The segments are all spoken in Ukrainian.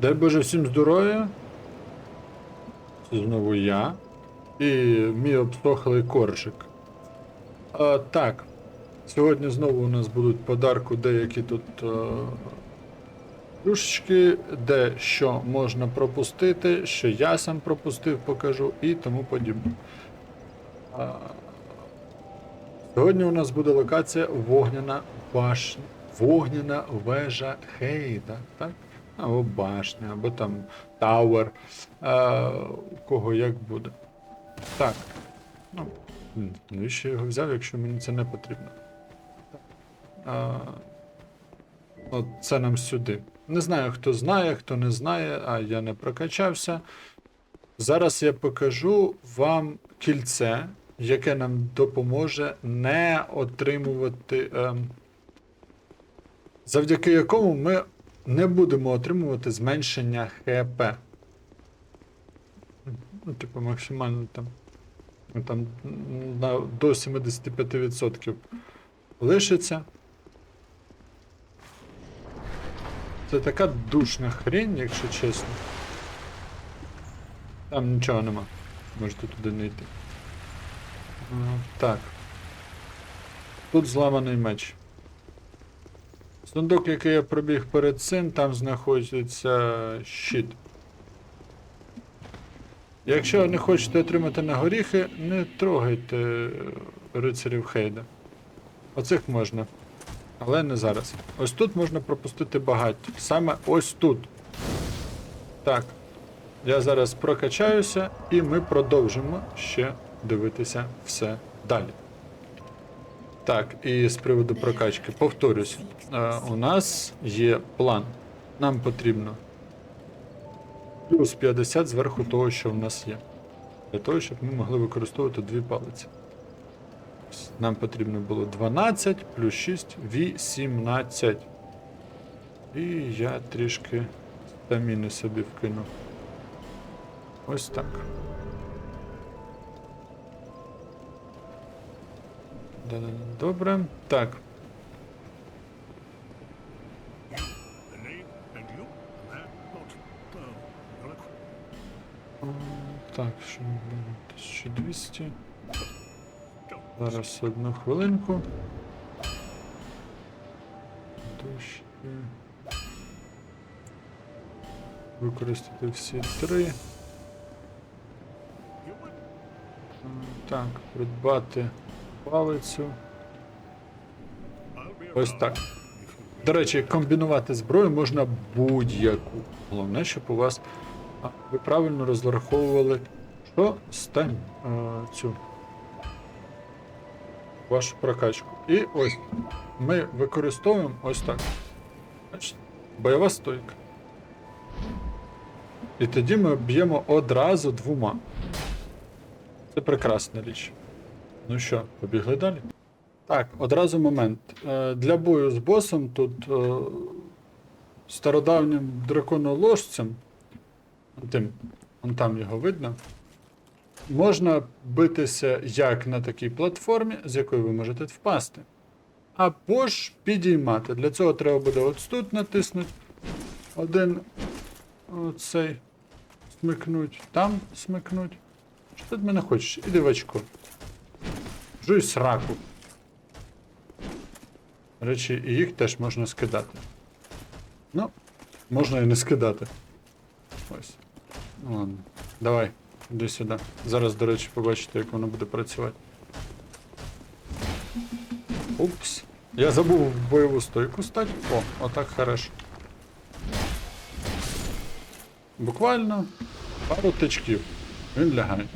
Дай Боже всім здоров'я. Це знову я. І мій обсохлий коржик. А, так. Сьогодні знову у нас будуть подарку деякі тут е, плюшечки, де що можна пропустити, що я сам пропустив, покажу і тому подібне. А, сьогодні у нас буде локація Вогняна башня. Вогняна вежа Хейда, так? Або башня, або там Тауер. Е, у кого як буде. Так. Ну, навіщо я його взяв, якщо мені це не потрібно? А, от це нам сюди. Не знаю, хто знає, хто не знає, а я не прокачався. Зараз я покажу вам кільце, яке нам допоможе не отримувати. Ем, завдяки якому ми не будемо отримувати зменшення ХП. Ну, типу, максимально там. ну, Там на, до 75% лишиться. Це така душна хрень, якщо чесно. Там нічого нема. Можете туди не йти. Так. Тут зламаний меч. Сундук, який я пробіг перед цим, там знаходиться щит. Якщо не хочете отримати на горіхи, не трогайте рицарів Хейда. Оцих можна. Але не зараз. Ось тут можна пропустити багаття. Саме ось тут. Так. Я зараз прокачаюся і ми продовжимо ще дивитися все далі. Так, і з приводу прокачки. Повторюсь, е, у нас є план. Нам потрібно плюс 50 зверху того, що в нас є. Для того, щоб ми могли використовувати дві палиці. Нам потрібно було 12 плюс 6 18. І я трішки стаміни собі вкинув. Ось так. Relic- М, Так, що ми беремо? 1200. Зараз одну хвилинку. Дощ. Використати всі три. Так, придбати палицю. Ось так. До речі, комбінувати зброю можна будь-яку. Головне, щоб у вас а, ви правильно розраховували, що стань цю вашу прокачку. І ось ми використовуємо ось так. Бачите? Бойова стойка. І тоді ми б'ємо одразу двома. Це прекрасна річ. Ну що, побігли далі? Так, одразу момент. Е, Для бою з босом тут е, стародавнім драконоложцем, тим, вон там його видно, можна битися як на такій платформі, з якої ви можете впасти. Або ж підіймати. Для цього треба буде ось тут натиснути. Один оцей смикнуть, там смикнуть. Що ти від мене хочеш? Іди в очко. Жуй сраку. До речі, і їх теж можна скидати. Ну, можна і не скидати. Ось. Ну ладно. Давай, іди сюди. Зараз, до речі, побачите, як воно буде працювати. Упс. Я забув бойову стойку стати. О, отак хорошо. Буквально пару тичків. Він лягає.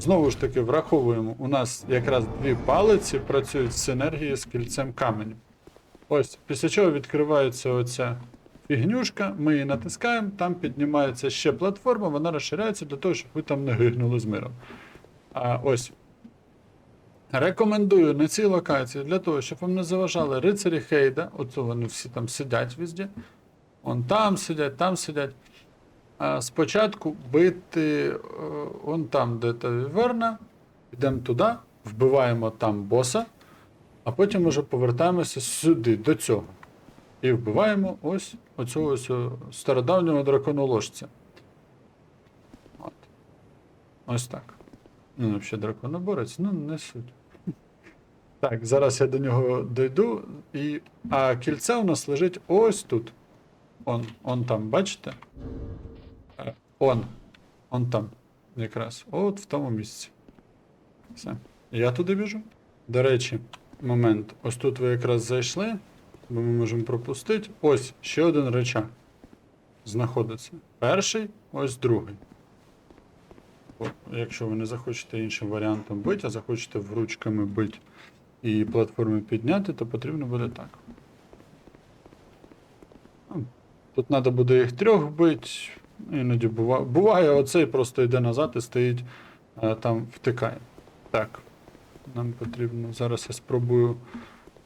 Знову ж таки, враховуємо, у нас якраз дві палиці працюють в синергії з кільцем каменю. Ось, після чого відкривається оця фігнюшка, ми її натискаємо, там піднімається ще платформа, вона розширяється для того, щоб ви там не гигнули з миром. А ось. Рекомендую на цій локації для того, щоб вам не заважали рицарі Хейда, оце вони всі там сидять везде. Вон там сидять, там сидять. Спочатку бити е, вон там, де та віверна, йдемо туди, вбиваємо там боса, а потім уже повертаємося сюди, до цього. І вбиваємо ось оцього ось стародавнього драконоложця. От. Ось так. Ну, взагалі драконоборець, ну не суть. Так, зараз я до нього дойду. І... А кільце у нас лежить ось тут. Он, он там, бачите? Он. Он там. Якраз. От в тому місці. Все. Я туди біжу. До речі, момент. Ось тут ви якраз зайшли, бо ми можемо пропустити. Ось ще один речах знаходиться. Перший, ось другий. От, якщо ви не захочете іншим варіантом бити, а захочете вручками бити і платформи підняти, то потрібно буде так. Ну, Тут треба буде їх трьох бити. Іноді буває. Буває, оцей просто йде назад і стоїть е, там втикає. Так. Нам потрібно. Зараз я спробую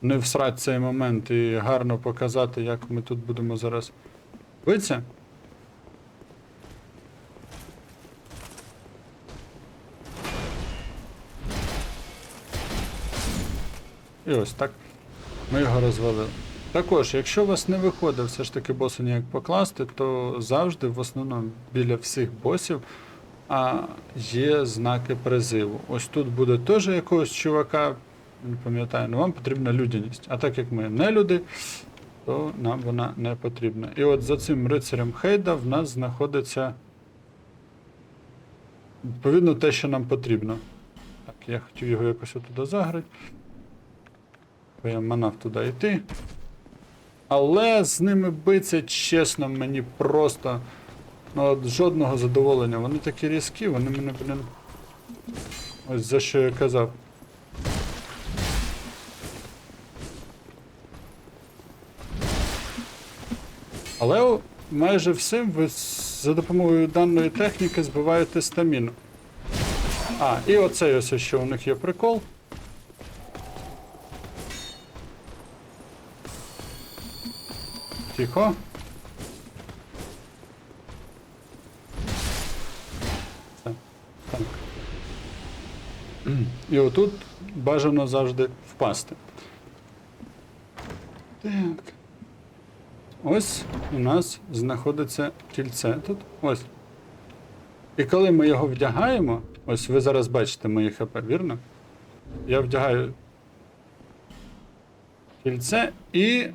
не всрати цей момент і гарно показати, як ми тут будемо зараз битися. І ось так. Ми його розвалили. Також, якщо у вас не виходить все ж таки босу ніяк покласти, то завжди в основному біля всіх босів а, є знаки призиву. Ось тут буде теж якогось чувака, не пам'ятаю, але вам потрібна людяність. А так як ми не люди, то нам вона не потрібна. І от за цим рицарем Хейда в нас знаходиться відповідно те, що нам потрібно. Так, я хотів його якось туди заграти. Я манав туди йти. Але з ними биться, чесно, мені просто ну, от жодного задоволення. Вони такі різкі, вони мене, блін. Ось за що я казав. Але майже всім ви за допомогою даної техніки збиваєте стаміну. А, і оцей ось ще у них є прикол. Тихо. Так. І отут бажано завжди впасти. Так. Ось у нас знаходиться кільце тут. Ось. І коли ми його вдягаємо, ось ви зараз бачите мої хп, вірно? Я вдягаю кільце і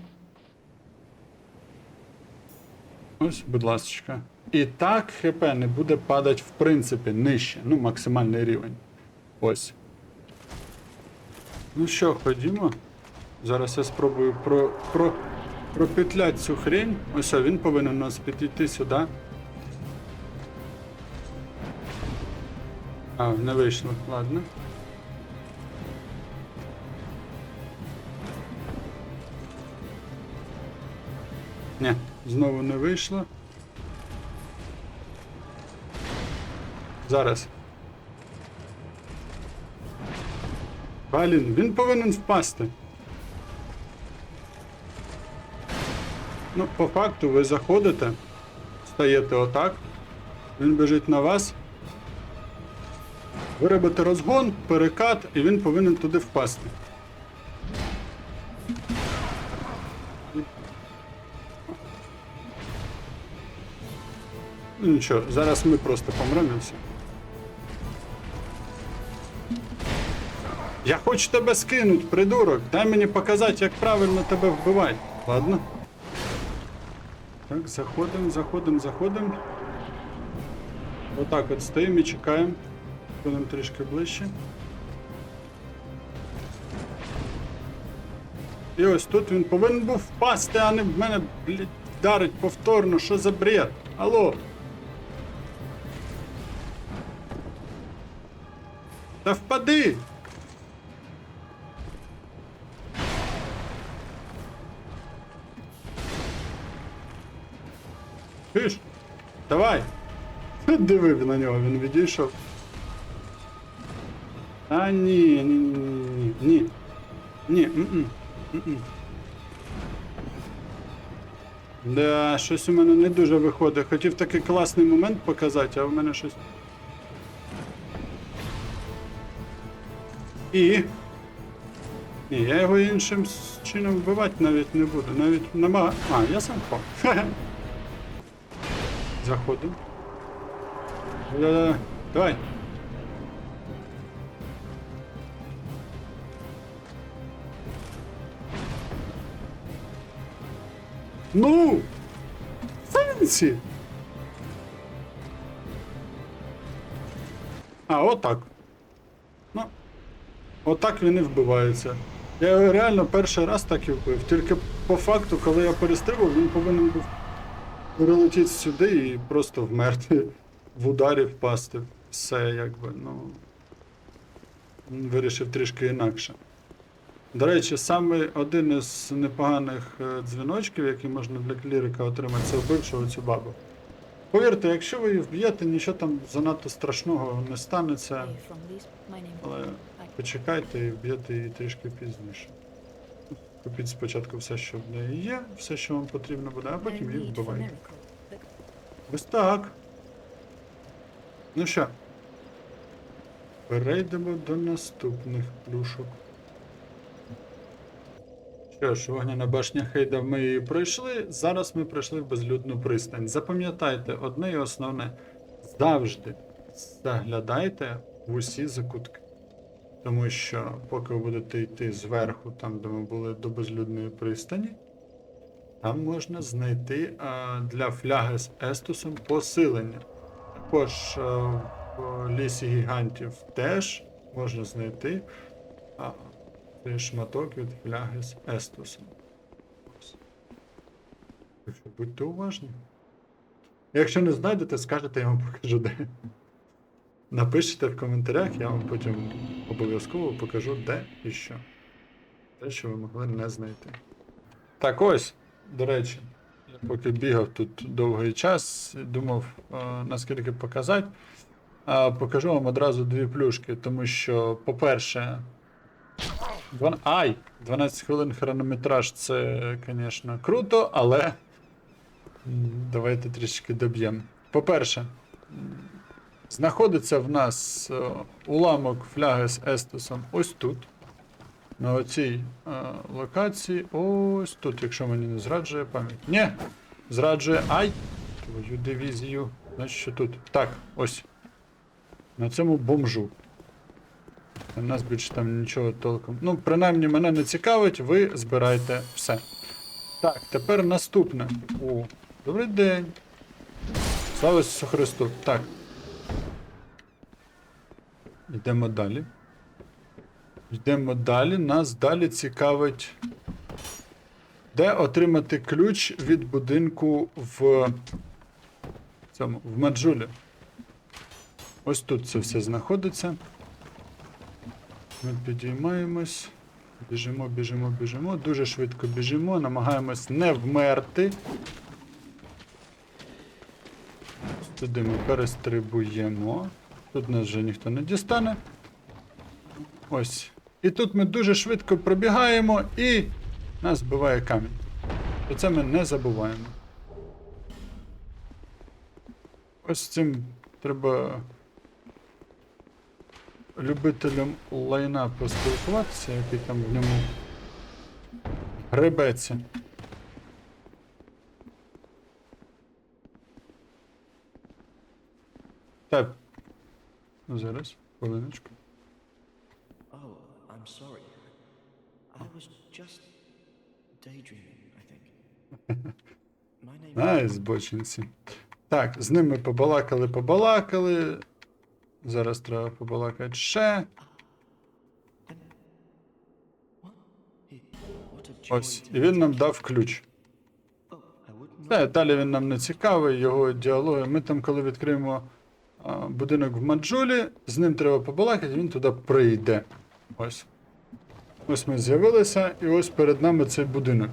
Ось, будь ласка. І так ХП не буде падати в принципі нижче. Ну, максимальний рівень. Ось. Ну що, ходімо. Зараз я спробую про, про, пропетляти цю хрень. Ось він повинен у нас підійти сюди. А, не вийшло, ладно. Ні, знову не вийшло. Зараз. Блін, він повинен впасти. Ну, по факту ви заходите, стаєте отак, він біжить на вас. Ви робите розгон, перекат, і він повинен туди впасти. Ну нічого, зараз ми просто помремо. Я хочу тебе скинуть, придурок. Дай мені показати, як правильно тебе вбивати. Ладно? Так, заходимо, заходимо, заходимо. Отак от стоїмо і чекаємо. Будемо трішки ближче. І ось тут він повинен був впасти, а не в мене, блядь, вдарить повторно. Що за бред? Алло? Та впади! Чуєш? Давай! Диви на нього, він відійшов. А ні, ні, ні, ні, ні. Ні, м-м, м-м. Да, щось у мене не дуже виходить. Хотів такий класний момент показати, а в мене щось. І. Ні, я його іншим чином вбивати навіть не буду. Навіть намага. А, я сам впав. Заходимо. Е, Давай. Ну! Фенсі! А, отак. Ну, отак він і вбивається. Я реально перший раз так і вбив. Тільки по факту, коли я перестрибав, він повинен був прилетіти сюди і просто вмерти в ударі впасти. Все якби, ну. Він Вирішив трішки інакше. До речі, саме один із непоганих е, дзвіночків, який можна для клірика отримати, це вбивши оцю бабу. Повірте, якщо ви її вб'єте, нічого там занадто страшного не станеться, але почекайте і вб'єте її трішки пізніше. Купіть спочатку все, що в неї є, все, що вам потрібно буде, а потім її вбивайте. Ось так. Ну що? Перейдемо до наступних плюшок. Що ж, вогняна башня Хейда ми її пройшли. Зараз ми пройшли в безлюдну пристань. Запам'ятайте одне і основне. Завжди заглядайте в усі закутки. Тому що поки ви будете йти зверху, там де ми були до безлюдної пристані, там можна знайти а, для фляги з Естусом посилення. Також а, в лісі гігантів теж можна знайти а, шматок від фляги з Естусом. Будьте уважні. Якщо не знайдете, скажете, я вам покажу де. Напишіть в коментарях, я вам потім обов'язково покажу де і що. Те, що ви могли не знайти. Так ось, до речі, я поки бігав тут довгий час, думав, е, наскільки показати. А покажу вам одразу дві плюшки, тому що, по-перше, дван... ай! 12 хвилин хронометраж це, звісно, круто, але давайте трішки доб'ємо. По-перше, знаходиться в нас е, уламок фляги з Естусом ось тут. На оцій е, локації. Ось тут, якщо мені не зраджує пам'ять. Ні! Зраджує. Ай! Твою дивізію. Значить, що тут? Так, ось. На цьому бомжу. У нас більше там нічого толком. Ну, принаймні, мене не цікавить, ви збирайте все. Так, тепер наступне. О, добрий день. Слава Ісусу Христу. Так. Йдемо далі. Йдемо далі. Нас далі цікавить. Де отримати ключ від будинку в цьому, в Маджулі. Ось тут це все знаходиться. Ми підіймаємось. Біжимо, біжимо, біжимо. Дуже швидко біжимо, намагаємось не вмерти. Туди ми перестрибуємо. Тут нас вже ніхто не дістане. Ось. І тут ми дуже швидко пробігаємо і нас вбиває камінь. То це ми не забуваємо. Ось цим треба любителям лайна поспілкуватися, який там в ньому гребеться. Так. Ну, зараз, хвилиночку. Oh, I'm sorry. I was just daydreaming, I think. Ай, збочинці. Так, з ними побалакали, побалакали. Зараз треба побалакати ще. Ось. І він нам дав ключ. Oh, wouldn't Все, далі він нам не цікавий, його діалоги. Ми там, коли відкриємо будинок в Маджулі, з ним треба побалакати, він туди прийде. Ось. Ось ми з'явилися, і ось перед нами цей будинок.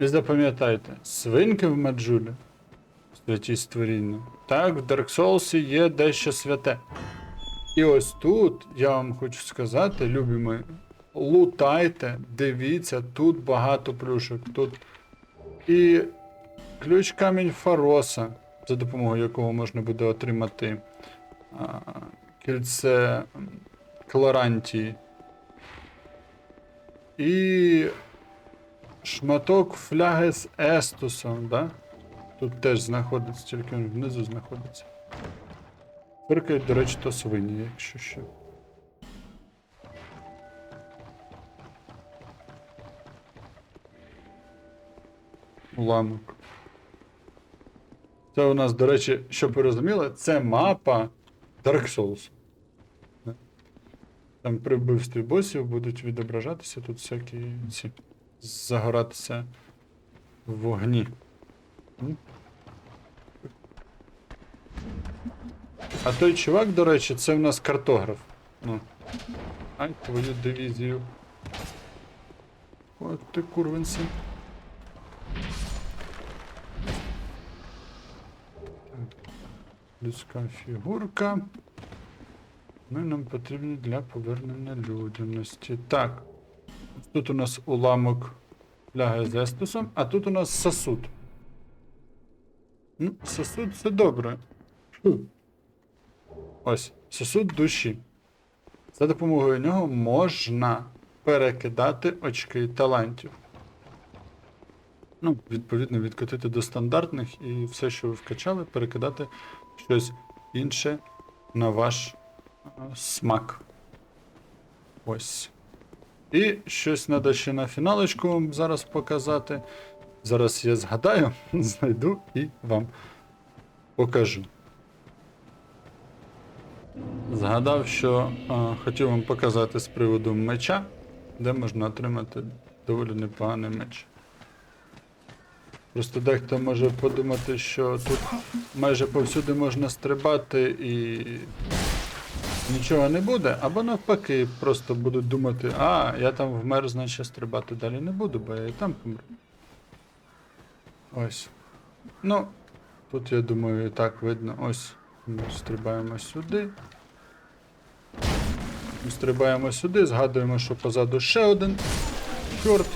І запам'ятайте, свинки в Маджулі, святі створіння. Так, в Dark Souls є дещо святе. І ось тут я вам хочу сказати, любі мої, лутайте, дивіться, тут багато плюшок. Тут і ключ камінь Фароса, за допомогою якого можна буде отримати а, кільце Кларантії. І шматок фляги з Естусом, да? Тут теж знаходиться, тільки він внизу знаходиться. Фиркають, до речі, то свині, якщо що. Уламок. Це у нас, до речі, щоб ви розуміли, це мапа Dark Souls. Там при вбивстві босів будуть відображатися тут всякі ці. Загоратися в вогні. А той чувак, до речі, це в нас картограф. Ну. Ай, твою дивізію. От ти курвенці. Людська фігурка. І нам потрібні для повернення людяності. Так. Тут у нас уламок фляги з естусом, а тут у нас сосуд. Ну, сосуд це добре. Ось, сосуд душі. За допомогою нього можна перекидати очки талантів. Ну, відповідно, відкотити до стандартних і все, що ви вкачали, перекидати щось інше на ваш е, смак. Ось. І щось треба ще на фіналочку вам зараз показати. Зараз я згадаю, знайду і вам покажу. Згадав, що е, хотів вам показати з приводу меча, де можна отримати доволі непоганий меч. Просто дехто може подумати, що тут майже повсюди можна стрибати і нічого не буде, або навпаки, просто будуть думати, а, я там вмер, значить стрибати далі не буду, бо я і там помру. Ось. Ну, тут я думаю, і так видно. Ось. Ми стрибаємо сюди. Ми стрибаємо сюди, згадуємо, що позаду ще один чорт.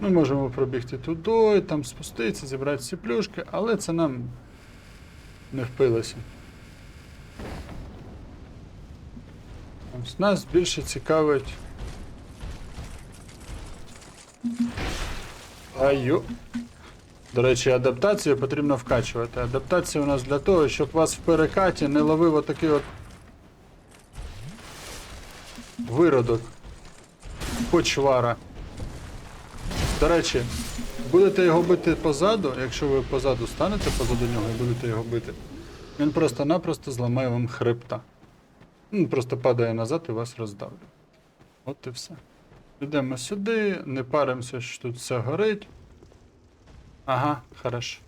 Ми можемо пробігти туди, там спуститися, зібрати всі плюшки, але це нам не впилося. Нас більше цікавить. Аю. До речі, адаптацію потрібно вкачувати. Адаптація у нас для того, щоб вас в перекаті не ловив отакий от виродок. Почвара. До речі, будете його бити позаду, якщо ви позаду станете позаду нього і будете його бити, він просто-напросто зламає вам хребта. Він просто падає назад і вас роздавлює. От і все. Йдемо сюди, не паримося, що тут все горить. Ага, хорошо.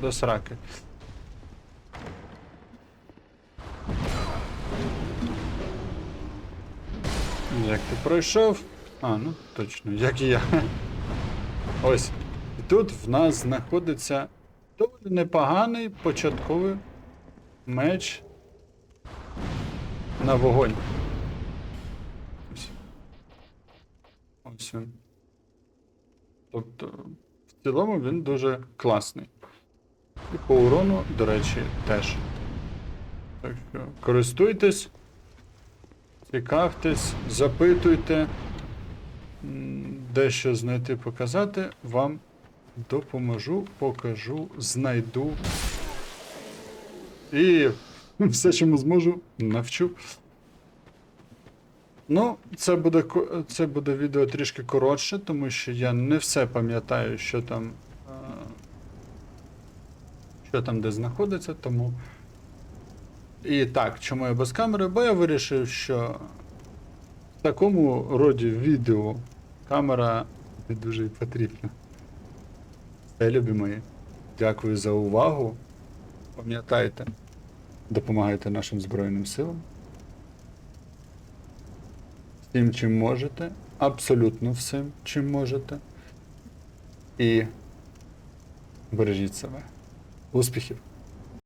До сраки. Як ти пройшов? А, ну точно, як і я. Ось. І тут в нас знаходиться доволі непоганий початковий меч на вогонь. Ось. Ось він. Тобто, в цілому він дуже класний. І по урону, до речі, теж. Так що користуйтесь, цікавтесь, запитуйте, дещо знайти, показати, вам допоможу, покажу, знайду. І все, чому зможу, навчу. Ну, це буде, це буде відео трішки коротше, тому що я не все пам'ятаю, що там. Що там де знаходиться, тому. І так, чому я без камери? Бо я вирішив, що в такому роді відео камера не дуже потрібна. Все, любі мої. Дякую за увагу. Пам'ятайте, допомагайте нашим Збройним силам. Всім, чим можете. Абсолютно всім, чим можете. І бережіть себе. Успіхів!